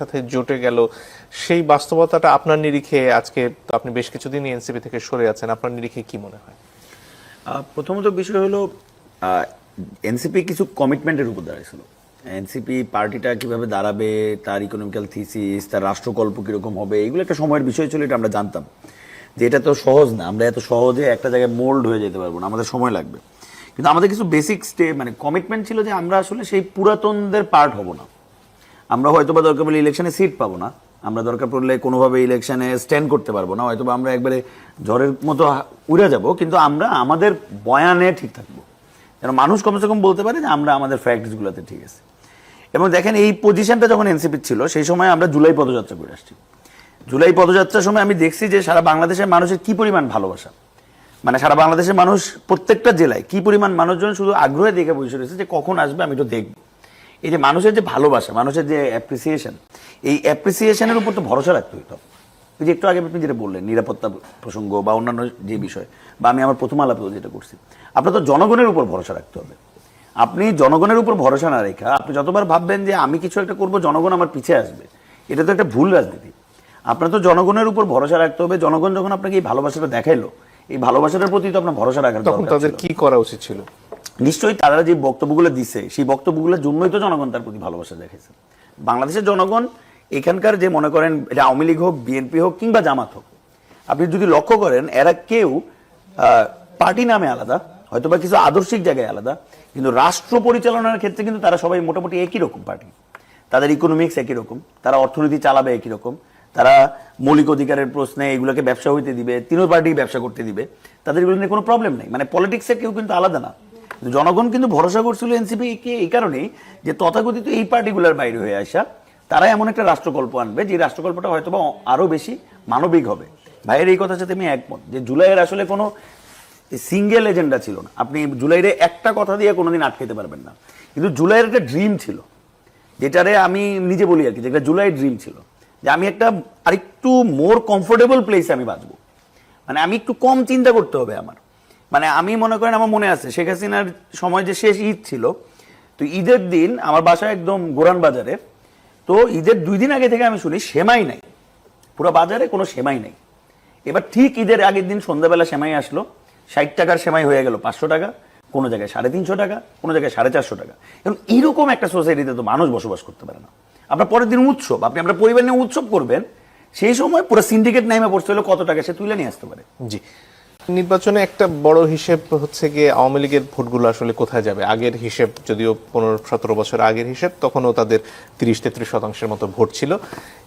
সাথে জোটে গেল। সেই বাস্তবতাটা আপনার নিরিখে আজকে আপনি বেশ কিছুদিন এনসিপি থেকে সরে আছেন, আপনার নিরিখে কি মনে হয়? প্রথমত বিষয় হলো এনসিপি কিছু কমিটমেন্টের উপর দাঁড়িয়েছিল এনসিপি পার্টিটা কীভাবে দাঁড়াবে, তার ইকোনমিক্যাল থিসিস তার রাষ্ট্রকল্প কীরকম হবে, এগুলো একটা সময়ের বিষয় ছিল, এটা আমরা জানতাম। যে এটা তো সহজ না, আমরা এত সহজে একটা জায়গায় মোল্ড হয়ে যেতে পারব না, আমাদের সময় লাগবে। কিন্তু আমাদের কিছু বেসিক স্টে মানে কমিটমেন্ট ছিল যে আমরা আসলে সেই পুরাতনদের পার্ট হব না। আমরা হয়তো বা দরকার পড়লে ইলেকশনে সিট পাবো না। আমরা দরকার পড়লে কোনোভাবে ইলেকশনে স্ট্যান্ড করতে পারব না। হয়তো আমরা একবারে ঝড়ের মতো উড়ে যাব, কিন্তু আমরা আমাদের বয়ানে ঠিক থাকব। যেন মানুষ কমসে কম বলতে পারে যে আমরা আমাদের ফ্যাক্টসগুলোতে ঠিক আছে। এবং দেখেন, এই পজিশনটা যখন এনসিপি ছিল, সেই সময় আমরা জুলাই পদযাত্রা করে আসছি। জুলাই পদযাত্রার সময় আমি দেখছি যে সারা বাংলাদেশের মানুষের কি পরিমাণ ভালোবাসা? মানে সারা বাংলাদেশের মানুষ প্রত্যেকটা জেলায় কি পরিমাণ মানুষজন শুধু আগ্রহে দেখে বসে রয়েছে যে কখন আসবে আমি তো দেখব। এই যে মানুষের যে ভালোবাসা মানুষের যে অ্যাপ্রিসিয়েশন এই অ্যাপ্রিসিয়েশনের উপর তো ভরসা রাখতে হইতো। ওই যে একটু আগে আপনি যেটা বললেন নিরাপত্তা প্রসঙ্গ বা অন্যান্য যে বিষয় বা আমি আমার প্রথম আলাপেও যেটা করছি আপনার তো জনগণের উপর ভরসা রাখতে হবে। আপনি জনগণের উপর ভরসা না রেখা আপনি যতবার ভাববেন যে আমি কিছু একটা করব জনগণ আমার পিছে আসবে। এটা তো একটা ভুল রাজনীতি। আপনার তো জনগণের উপর ভরসা রাখতে হবে জনগণ যখন আপনাকে এই ভালোবাসাটা দেখাইলো এই ভালোবাসাটার প্রতি তো আপনার ভরসা রাখার তখন তাদের কি করা উচিত ছিল? নিশ্চয়ই তারা যে বক্তব্যগুলো দিছে, সেই বক্তব্যগুলোর জন্যই তো জনগণ তার প্রতি ভালোবাসা দেখেছে বাংলাদেশের জনগণ এখানকার যে মনে করেন এটা আওয়ামী লীগ হোক, বিএনপি হোক কিংবা জামাত হোক, আপনি যদি লক্ষ্য করেন, এরা কেউ পার্টি নামে আলাদা হয়তো বা কিছু আদর্শিক জায়গায় আলাদা, কিন্তু রাষ্ট্র পরিচালনার ক্ষেত্রে কিন্তু তারা সবাই মোটামুটি একই রকম পার্টি। তাদের ইকোনমিক্স একই রকম, তারা অর্থনীতি চালাবে একই রকম, তারা মৌলিক অধিকারের প্রশ্নে এগুলোকে ব্যবসা হইতে দিবে তিনও পার্টি ব্যবসা করতে দিবে, তাদের এগুলো নিয়ে কোনো প্রবলেম নেই। মানে পলিটিক্সে কেউ কিন্তু আলাদা না। জনগণ কিন্তু ভরসা করছিল এনসিপি কে এই কারণেই যে তথাকথিত এই পার্টিগুলোর বাইরে হয়ে আসা তারা এমন একটা রাষ্ট্রকল্প আনবে, যে রাষ্ট্রকল্পটা হয়তো বা আরও বেশি মানবিক হবে। ভাইয়ের এই কথার সাথে আমি একমত, যে জুলাইয়ের আসলে কোনো সিঙ্গেল এজেন্ডা ছিল না। আপনি জুলাইয়ের একটা কথা দিয়ে কোনোদিন আটকাতে পারবেন না। কিন্তু জুলাইয়ের একটা ড্রিম ছিল, যেটারে আমি নিজে বলি আর কি যেটা জুলাই ড্রিম ছিল, যে আমি একটা আরেকটু মোর কমফোর্টেবল প্লেসে আমি বাঁচবো। মানে আমি একটু কম চিন্তা করতে হবে আমার। মানে আমি মনে করেন আমার মনে আছে, শেখ হাসিনার সময় যে শেষ ঈদ ছিল, তো ঈদের দিন আমার বাসা একদম গোরান বাজারে, তো ঈদের দুই দিন আগে থেকে আমি শুনি সেমাই নাই, পুরো বাজারে কোনো সেমাই নেই। এবার ঠিক ঈদের আগের দিন সন্ধ্যাবেলা সেমাই আসলো, ষাট টাকার সেমাই হয়ে গেল পাঁচশো টাকা, কোনো জায়গায় সাড়ে তিনশো টাকা, কোনো জায়গায় সাড়ে চারশো টাকা। এবং এরকম একটা সোসাইটিতে তো মানুষ বসবাস করতে পারে না। আপনার পরের দিন উৎসব, আপনি আপনার পরিবার নিয়ে উৎসব করবেন, সেই সময় পুরো সিন্ডিকেট নাইমে পড়তে হলে কত টাকা সে তুলে নিয়ে আসতে পারে। জি। নির্বাচনে একটা বড় হিসেব হচ্ছে গিয়ে আওয়ামী লীগের ভোটগুলো আসলে কোথায় যাবে? আগের হিসেব, যদিও পনেরো, সতেরো বছর আগের হিসেব, তখনও তাদের তিরিশ, তেত্রিশ শতাংশের মতো ভোট ছিল।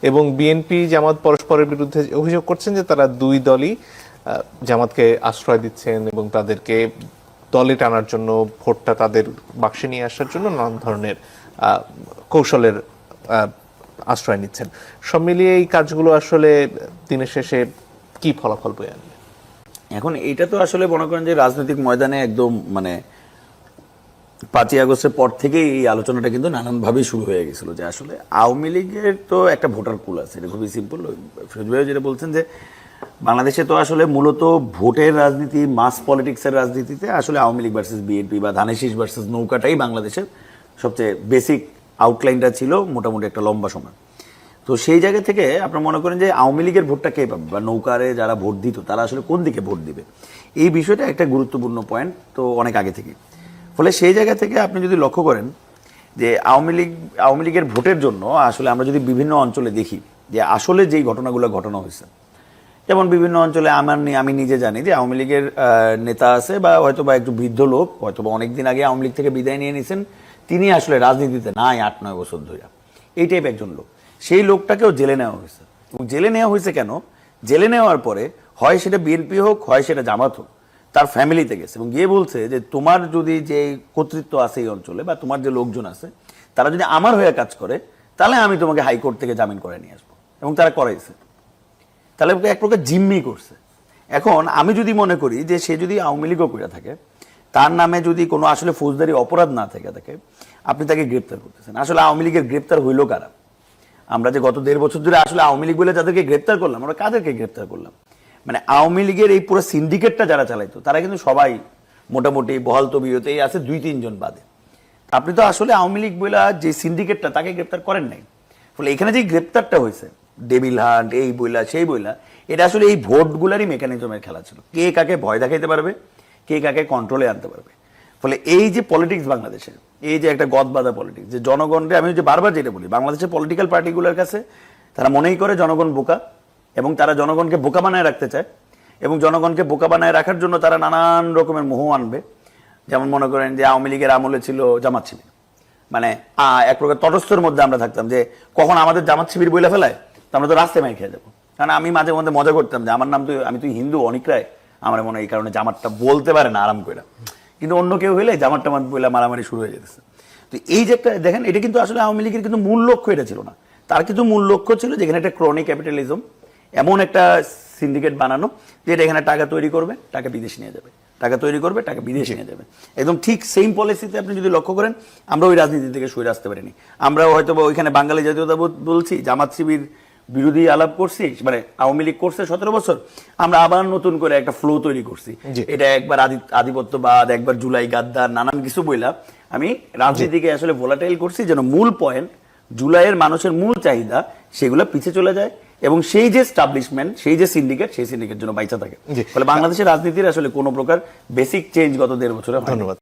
এবং বিএনপি, জামাত পরস্পরের বিরুদ্ধে অভিযোগ করছেন যে তারা দুই দলই জামাতকে আশ্রয় দিচ্ছেন এবং তাদেরকে দলে টানার জন্য ভোটটা তাদের বাক্সে নিয়ে আসার জন্য নানান ধরনের কৌশলের আশ্রয় নিচ্ছেন। সব মিলিয়ে এই কাজগুলো আসলে দিনের শেষে কি ফলাফল বয়ে আনবে? এখন এটা তো আসলে মনে করেন যে রাজনৈতিক ময়দানে একদম মানে পাঁচই আগস্টের পর থেকেই এই আলোচনাটা কিন্তু নানানভাবেই শুরু হয়ে গেছিল যে আসলে আওয়ামী লীগের তো একটা ভোটার কুল আছে, এটা খুবই সিম্পল ফিরোজ যেটা বলছেন যে বাংলাদেশে তো আসলে মূলত ভোটের রাজনীতি মাস পলিটিক্সের রাজনীতিতে আসলে আওয়ামী লীগ ভার্সেস বিএনপি বা ধানেশিস ভার্সেস নৌকাটাই বাংলাদেশের সবচেয়ে বেসিক আউটলাইনটা ছিল মোটামুটি একটা লম্বা সময়। তো সেই জায়গা থেকে আপনার মনে করেন যে আওয়ামী লীগের ভোটটা কে পাবে? বা নৌকারে যারা ভোট দিত, তারা আসলে কোন দিকে ভোট দিবে? এই বিষয়টা একটা গুরুত্বপূর্ণ পয়েন্ট তো অনেক আগে থেকে ফলে সেই জায়গা থেকে আপনি যদি লক্ষ্য করেন যে আওয়ামী লীগ, আওয়ামী লীগের ভোটের জন্য আসলে আমরা যদি বিভিন্ন অঞ্চলে দেখি যে আসলে যেই ঘটনাগুলো ঘটনা হয়েছে, যেমন বিভিন্ন অঞ্চলে আমার আমি নিজে জানি যে আওয়ামী লীগের নেতা আছে বা হয়তো বা একটু বৃদ্ধ লোক, হয়তো বা অনেকদিন আগে আওয়ামী লীগ থেকে বিদায় নিয়ে নিয়েছেন তিনি আসলে রাজনীতিতে নাই আট, নয় বছর ধরে এই টাইপ একজন লোক। সেই লোকটাকেও জেলে নেওয়া হয়েছে। এবং জেলে নেওয়া হয়েছে কেন? জেলে নেওয়ার পরে হয় সেটা বিএনপি হোক, হয় সেটা জামাত হোক, তার ফ্যামিলিতে গেছে এবং গিয়ে বলছে যে তোমার যদি যে কর্তৃত্ব আছে এই অঞ্চলে বা তোমার যে লোকজন আছে, তারা যদি আমার হয়ে কাজ করে, তাহলে আমি তোমাকে হাইকোর্ট থেকে জামিন করে নিয়ে আসব। এবং তারা করাইছে। তাহলে এক প্রকার জিম্মি করছে। এখন আমি যদি মনে করি যে সে যদি আওয়ামী লীগও করে থাকে, তার নামে যদি কোনো আসলে ফৌজদারি অপরাধ না থেকে থাকে, আপনি তাকে গ্রেপ্তার করতেছেন। আসলে আওয়ামী লীগের গ্রেপ্তার হইল কারা? আমরা যে গত দেড় বছর ধরে আসলে আওয়ামী লীগ বলে যাদেরকে গ্রেপ্তার করলাম, আমরা কাদেরকে গ্রেপ্তার করলাম? মানে আওয়ামী লীগের এই পুরো সিন্ডিকেটটা যারা চালাইতো, তারা কিন্তু সবাই মোটামুটি বহাল তবিয়তেই আছে, দুই তিনজন বাদে। আপনি তো আসলে আওয়ামী লীগ বলে যে সিন্ডিকেটটা তাকে গ্রেপ্তার করেন নাই। ফলে এখানে যে গ্রেপ্তারটা হয়েছে, ডেভিল হান্ট, এই বইলা, সেই বইলা, এটা আসলে এই ভোটগুলারই মেকানিজমের খেলা ছিল। কে কাকে ভয় দেখাইতে পারবে? কে কাকে কন্ট্রোলে আনতে পারবে? ফলে এই যে পলিটিক্স বাংলাদেশের, এই যে একটা গদবাদা পলিটিক্স যে জনগণকে আমি যে বারবার যেটা বলি, বাংলাদেশের পলিটিক্যাল পার্টিগুলোর কাছে তারা মনেই করে জনগণ বোকা এবং তারা জনগণকে বোকা বানায় রাখতে চায় এবং জনগণকে বোকা বানায় রাখার জন্য তারা নানান রকমের মোহ আনবে। যেমন মনে করেন যে আওয়ামী লীগের আমলে ছিল জামাত শিবির। মানে এক প্রকার তটস্থের মধ্যে আমরা থাকতাম যে কখন আমাদের জামাত শিবির বইলে ফেলায়, তো আমরা তো রাস্তায় মাই খেয়ে যাব। কারণ আমি মাঝে মধ্যে মজা করতাম যে, আমার নাম তো, আমি তুই হিন্দু, অনেক রায়। আমার মনে হয় এই কারণে জামাতটা বলতে পারে না, আরাম করে কিন্তু অন্য কেউ হইলে জামার টামাত বইলে মারামারি শুরু হয়ে যেতেছে। তো এই যে একটা দেখেন এটা কিন্তু আসলে আওয়ামী লীগের কিন্তু মূল লক্ষ্য এটা ছিল না। তার কিন্তু মূল লক্ষ্য ছিল যেখানে একটা ক্রনিক ক্যাপিটালিজম এমন একটা সিন্ডিকেট বানানো যেটা এখানে টাকা তৈরি করবে টাকা বিদেশ নিয়ে যাবে। টাকা তৈরি করবে টাকা বিদেশ নিয়ে যাবে। একদম ঠিক সেম পলিসিতে আপনি যদি লক্ষ্য করেন আমরা ওই রাজনীতি থেকে সরে আসতে পারিনি। আমরা হয়তো বা ওইখানে বাঙালি জাতীয়তাবোধ বলছি জামাত শিবির বিরোধী আলাপ করছি মানে আওয়ামী লীগ করছে সতেরো বছর আমরা আবার নতুন করে একটা ফ্লো তৈরি করছি। এটা একবার আধিপত্যবাদ একবার জুলাই গাদ্দার নানান কিছু বইলাম আমি রাজনীতিকে আসলে ভোলাটাইল করছি যেন মূল পয়েন্ট জুলাইয়ের মানুষের মূল চাহিদা সেগুলো পিছিয়ে চলে যায় এবং সেই যে স্টাবলিশমেন্ট সেই যে সিন্ডিকেট সেই সিন্ডিকেট জন্য বাইচা থাকে। ফলে বাংলাদেশের রাজনীতির আসলে কোনো প্রকার বেসিক চেঞ্জ গত দেড় বছরে ধন্যবাদ।